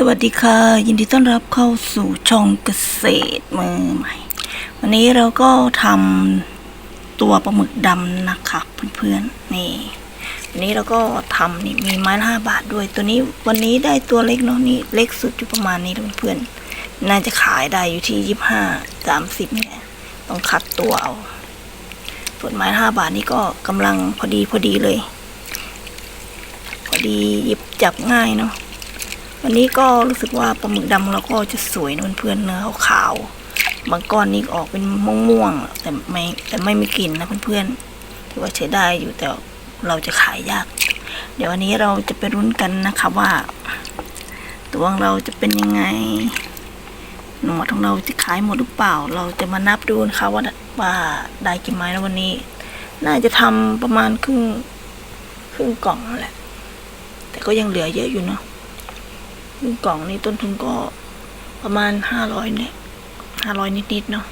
สวัสดีค่ะ ยินดีต้อนรับเข้าสู่ช่องเกษตรมือใหม่ วันนี้เราก็ทำตัวปลาหมึกดำนะคะเพื่อนๆนี่วันนี้เราก็ทำนี่มีไม้ละห้าบาทด้วยตัวนี้วันนี้ได้ตัวเล็กเนาะนี่เล็กสุดอยู่ประมาณนี้เพื่อนๆน่าจะขายได้อยู่ที่ยี่ห้าสามสิบนี่แหละต้องคัดตัวเอาส่วนไม้ห้าบาทนี่ก็กำลังพอดีพอดีเลย พอดีหยิบจับง่ายเนาะ วันนี้ก็รู้สึกว่าปลาหมึกดำเราก็จะสวยนะเพื่อนๆเนื้อขาวๆบางก้อนนี่ออกเป็นม่วงๆแต่ไม่แต่ไม่มีกลิ่นนะเพื่อนๆถือว่าใช้ได้อยู่แต่เราจะขายยาก เดี๋ยววันนี้เราจะไปรุ้นกันนะคะว่า ตัวของเราจะเป็นยังไงหนวดของเราจะขายหมดหรือเปล่า เราจะมานับดูนะคะว่าว่าได้กี่ไม้แล้ววันนี้ น่าจะทำประมาณครึ่งครึ่งกล่องแหละ แต่ก็ยังเหลือเยอะอยู่เนาะ หนึ่งกล่องนี้ต้นทุนก็ประมาณห้าร้อยเนี่ยห้าร้อยนิดๆเนาะ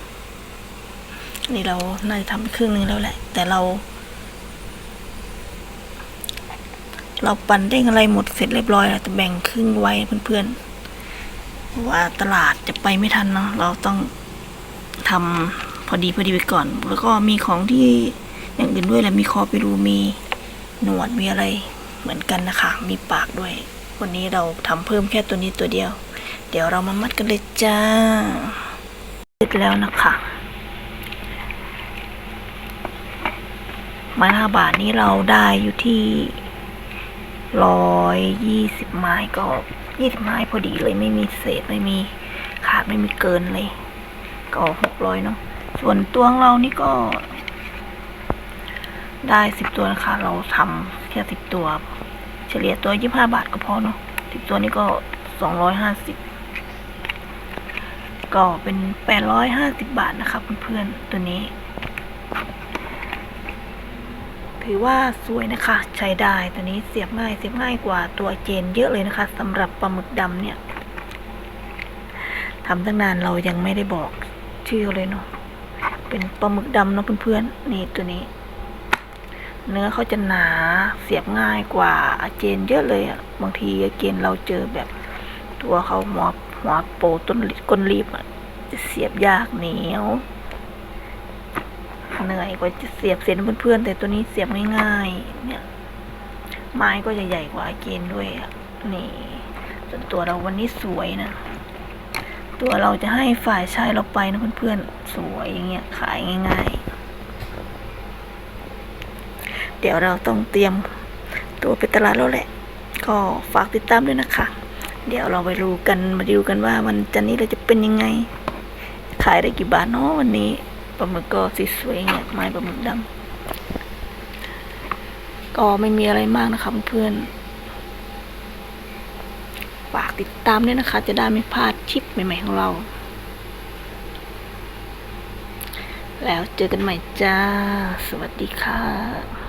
นี่เราน่าจะทำครึ่งหนึงแล้วแหละ แต่เรา เราปั่นเร่งอะไรหมดเสร็จเรียบร้อยแล้วแต่แบ่งครึ่งไว้เพื่อนๆเพราะว่าตลาดจะไปไม่ทันเนาะเราต้องทำพอดีพอดีไปก่อน แล้วก็มีของที่อย่างอื่นด้วยแหละมีคอไปรูมีหนวดมีอะไรเหมือนกันนะคะ มีปากด้วย วันนี้เราทำเพิ่มแค่ตัวนี้ตัวเดียว เดี๋ยวเรามามัดกันเลยจ้าเสร็จแล้วนะคะไม้ห้าบาทนี้เราได้อยู่ที่ร้อยยี่สิบไม้ก็ยี่สิบไม้พอดีเลยไม่มีเศษไม่มีขาดไม่มีเกินเลย ก็หกร้อยเนาะส่วนตัวงเรานี่ก็ ได้สิบตัวนะคะเราทำแค่สิบตัว ฉลี่ยตัวยี่ห้าบาทก็พอเนาะสิบตัวนี้ก็สองร้อยห้าสิบก็เป็นแปดร้อยห้าสิบบาทนะคะเพื่อนๆตัวนี้ ถือว่าสวยนะคะ ใช้ได้ตัวนี้เสียบง่าย เสียบง่ายกว่าตัวเจนเยอะเลยนะคะสำหรับปลาหมึกดำเนี่ยทำตั้งนานเรายังไม่ได้บอกชื่อเลยเนาะเป็นปลาหมึกดำเนาะเพื่อนๆนี่ตัวนี้ เนื้อเขาจะหนาเสียบง่ายกว่าอาเจนเยอะเลยอะบางทีอาเจนเราเจอแบบ ตัวเขาหัวหัวโปต้นก้นรีบอะจะเสียบยากเหนียวเหนื่อยกว่าจะเสียบเสร็จเพื่อนๆแต่ตัวนี้เสียบง่ายๆเนี่ย ไม้ก็จะใหญ่กว่าอาเจนด้วยอะนี่ส่วนตัวเราวันนี้สวยนะตัวเราจะให้ฝ่ายชายเราไปนะเพื่อนๆสวยอย่างเงี้ยขายง่าย ๆ เดี๋ยวเราต้องเตรียมตัวไปตลาดแล้วแหละ ก็ฝากติดตามด้วยนะคะ เดี๋ยวเราไปดูกันมาดูกันว่าวันจันนี้เราจะเป็นยังไง ขายได้กี่บาทเนาะวันนี้ปลาหมึกก็สีสวยเนี่ยไม้ปลาหมึกดำก็ไม่มีอะไรมากนะคะเพื่อนฝากติดตามด้วยนะคะ จะได้ไม่พลาดคลิปใหม่ ๆ ของเรา แล้วเจอกันใหม่จ้า สวัสดีค่ะ